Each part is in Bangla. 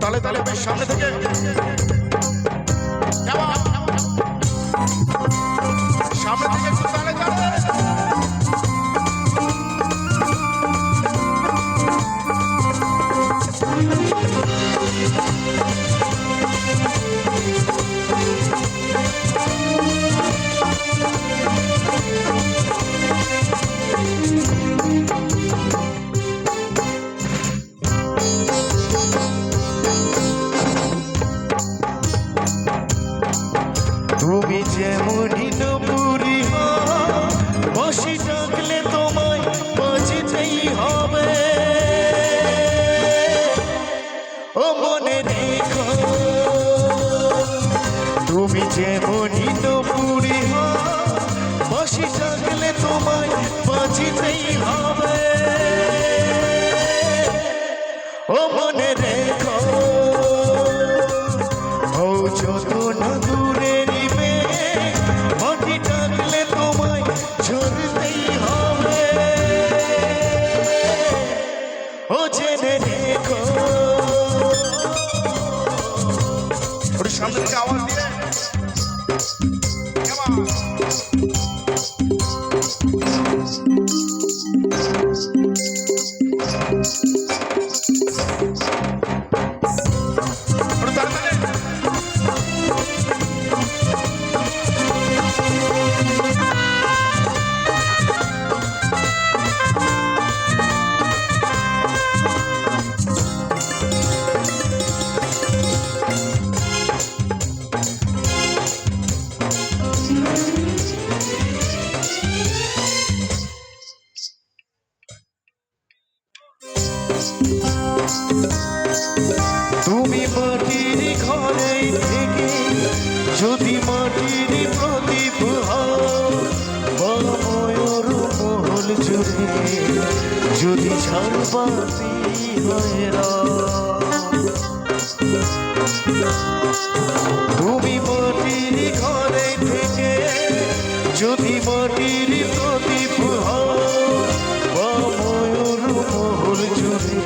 তালে তালে বেশ সামনে থেকে তুমি পুরী বসি ডাকলে তোমায় বাজতেই তুমি মাটির ঘরে থেকে যদি মাটির প্রদীপ হও বা ময়ূর মহল জুড়ে যদি ঝাড়বাতি হয়। তুমি মাটির ঘরে থেকে যদি মাটির প্রদীপ ময়ূর মহল জুড়ে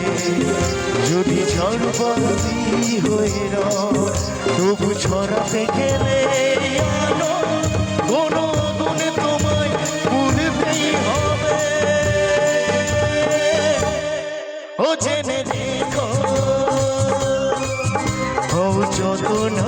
যদি ঝড়বাতি হয়ে তবু ছড়াতে গেলে কোনো আগুনে তোমায় পুড়তেই হবে। ও জেনে রেখো ও যত না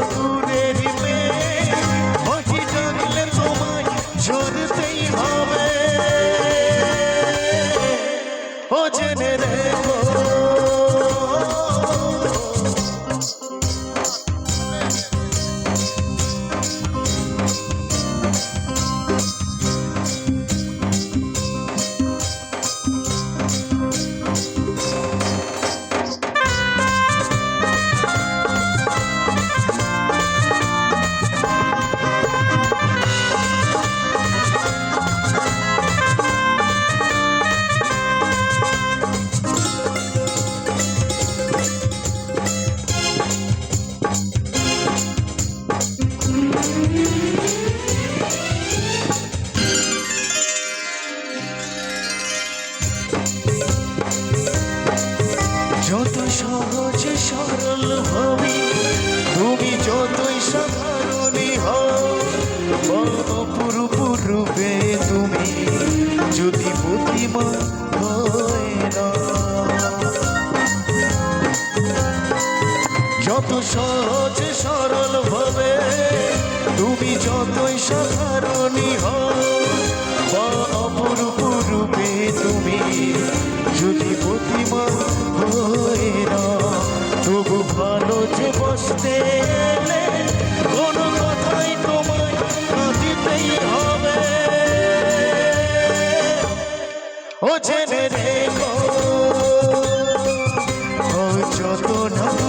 যত সহজ সরল হবি তুমি যতই সাধারণই হও রূপে তুমি যদি প্রতিমা হয় যত সহজ সরল ভাবে তুমি যতই সাধারণই হও বা অপরূপ রূপে তুমি যদি প্রতিমা বসতে কোনো কথাই তোমায় দিতেই হবে। ও জেনে রেখো ও যত না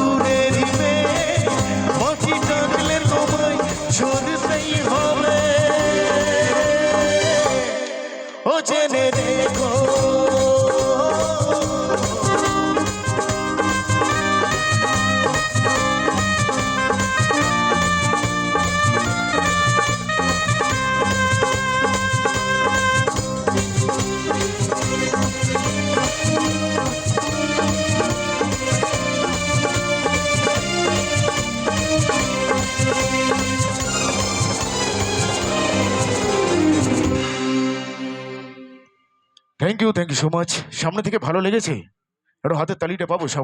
thank you thank you so much সামনে থেকে ভালো লেগেছে। একটু হাতের তালিটা পাবো সব